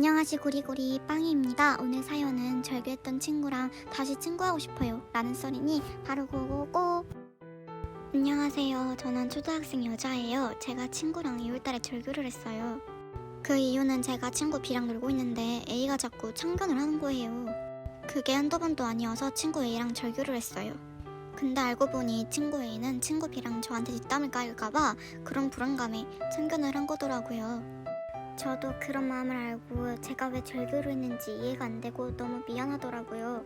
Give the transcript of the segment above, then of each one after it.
안녕하시고리고리 빵이입니다. 오늘 사연은 절교했던 친구랑 다시 친구하고 싶어요. 라는 썰이니 바로 고고고. 안녕하세요. 저는 초등학생 여자예요. 제가 친구랑 2월달에 절교를 했어요. 그 이유는 제가 친구 B랑 놀고 있는데 A가 자꾸 참견을 하는 거예요. 그게 한두 번도 아니어서 친구 A랑 절교를 했어요. 근데 알고 보니 친구 A는 친구 B랑 저한테 뒷담을 깔까봐 그런 불안감에 참견을 한 거더라고요. 저도 그런 마음을 알고 제가 왜 절교를 했는지 이해가 안 되고 너무 미안하더라고요.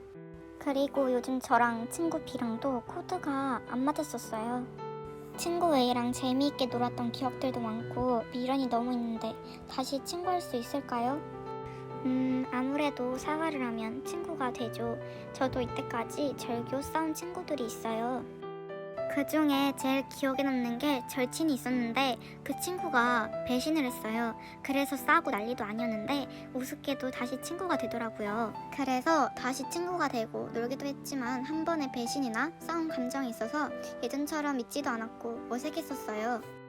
그리고 요즘 저랑 친구 B랑도 코드가 안 맞았었어요. 친구 A랑 재미있게 놀았던 기억들도 많고 미련이 너무 있는데 다시 친구할 수 있을까요? 음, 아무래도 사과를 하면 친구가 되죠. 저도 이때까지 절교 싸운 친구들이 있어요. 그 중에 제일 기억에 남는 게 절친이 있었는데 그 친구가 배신을 했어요. 그래서 싸우고 난리도 아니었는데 우습게도 다시 친구가 되더라고요. 그래서 다시 친구가 되고 놀기도 했지만 한 번의 배신이나 싸운 감정이 있어서 예전처럼 믿지도 않았고 어색했었어요.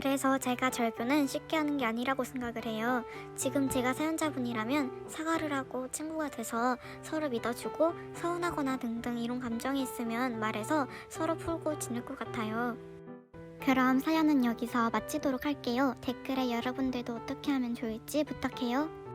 그래서 제가 절교는 쉽게 하는 게 아니라고 생각을 해요. 지금 제가 사연자분이라면 사과를 하고 친구가 돼서 서로 믿어주고 서운하거나 등등 이런 감정이 있으면 말해서 서로 풀고 지낼 것 같아요. 그럼 사연은 여기서 마치도록 할게요. 댓글에 여러분들도 어떻게 하면 좋을지 부탁해요.